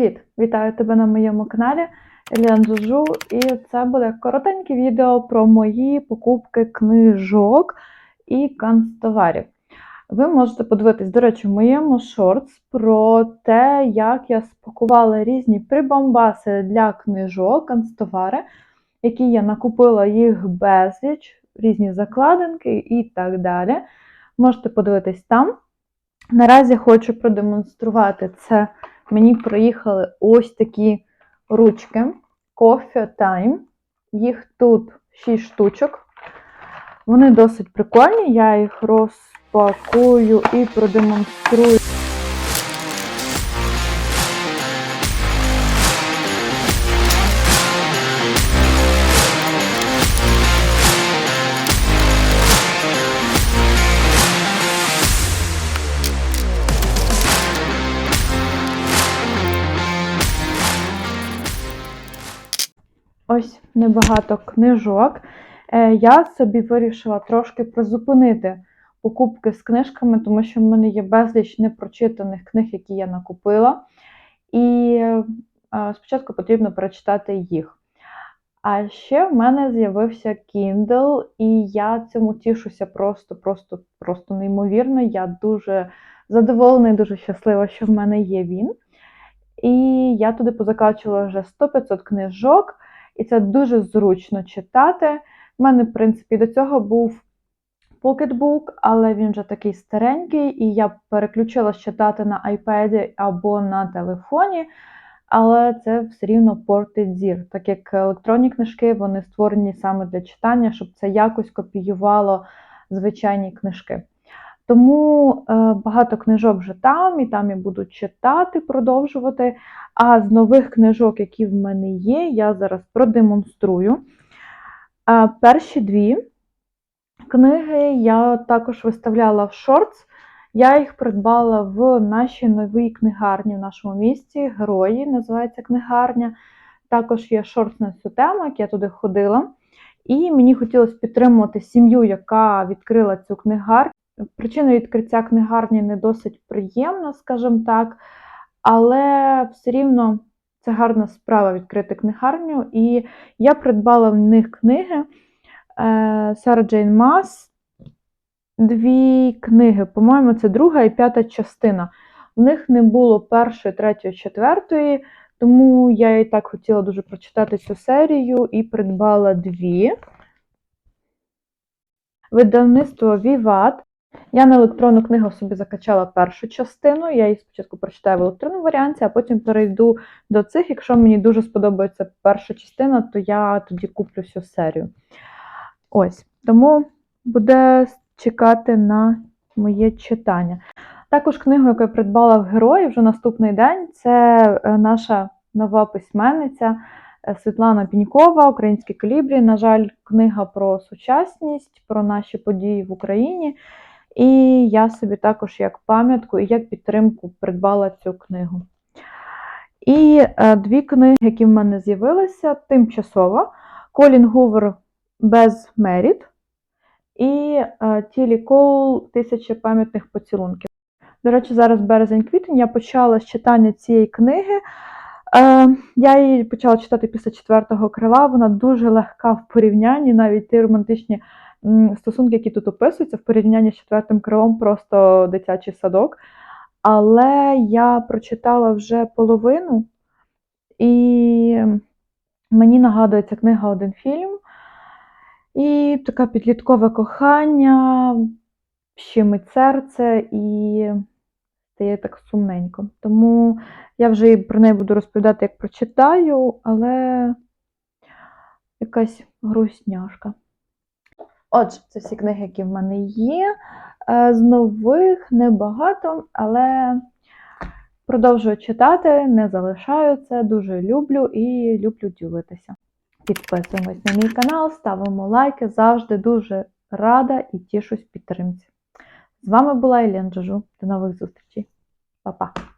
Привіт! Вітаю тебе на моєму каналі Іллян Джужу, і це буде коротеньке відео про мої покупки книжок і канцтоварів. Ви можете подивитись, до речі, в моєму шортс про те, як я спакувала різні прибамбаси для книжок, канцтовари, які я накупила їх безліч, різні закладинки і так далі. Можете подивитись там. Наразі хочу продемонструвати це. Мені приїхали ось такі ручки Coffee Time. Їх тут 6 штучок. Вони досить прикольні, я їх розпакую і продемонструю. Ось небагато книжок. Е, Я собі вирішила трошки призупинити покупки з книжками, тому що в мене є безліч непрочитаних книг, які я накупила. І е, спочатку потрібно перечитати їх. А ще в мене з'явився Kindle, і я цьому тішуся просто, просто, просто неймовірно. Я дуже задоволена і дуже щаслива, що в мене є він. І я туди позакачувала вже 100-500 книжок, і це дуже зручно читати. У мене, в принципі, до цього був покетбук, але він вже такий старенький, і я переключилась читати на iPad або на телефоні. Але це все рівно портить зір, так як електронні книжки вони створені саме для читання, щоб це якось копіювало звичайні книжки. Тому е, багато книжок вже там, і там я буду читати, продовжувати. А з нових книжок, які в мене є, я зараз продемонструю. Е, перші дві книги я також виставляла в шортс. Я їх придбала в нашій новій книгарні в нашому місті. Герої називається книгарня. Також є шортс на цю тему, як я туди ходила. І мені хотілося підтримувати сім'ю, яка відкрила цю книгарню. Причина відкриття книгарні не досить приємна, скажімо так, але все рівно це гарна справа відкрити книгарню. І я придбала в них книги Сара Джейн Мас. Дві книги, по-моєму, це друга і п'ята частина. В них не було першої, третьої, четвертої, тому я і так хотіла дуже прочитати цю серію і придбала дві. Видавництво Віват. Я на електронну книгу собі закачала першу частину. Я її спочатку прочитаю в електронному варіанті, а потім перейду до цих. Якщо мені дуже сподобається перша частина, то я тоді куплю всю серію. Ось. Тому буде чекати на моє читання. Також книгу, яку я придбала в герої вже наступний день, це наша нова письменниця Світлана Пінькова, Українські калібрі. На жаль, книга про сучасність, про наші події в Україні. І я собі також як пам'ятку і як підтримку придбала цю книгу. І дві книги, які в мене з'явилися, тимчасово: Колін Гувер без Меріт і Тілі Коул Тисяча пам'ятних поцілунків. До речі, зараз березень-квітень я почала з читання цієї книги. Я її почала читати після четвертого крила. Вона дуже легка в порівнянні, навіть ті романтичні стосунки, які тут описуються, в порівнянні з четвертим крилом, просто дитячий садок. Але я прочитала вже половину, і мені нагадується книга один фільм. І таке підліткове кохання, щемить серце і стає так сумненько. Тому я вже про неї буду розповідати, як прочитаю, але якась грустняшка. Отже, це всі книги, які в мене є. З нових небагато, але продовжую читати, не залишаю це, дуже люблю і люблю ділитися. Підписуємось на мій канал, ставимо лайки, завжди дуже рада і тішусь підтримці. З вами була Ілля Джажу. До нових зустрічей. Па-па!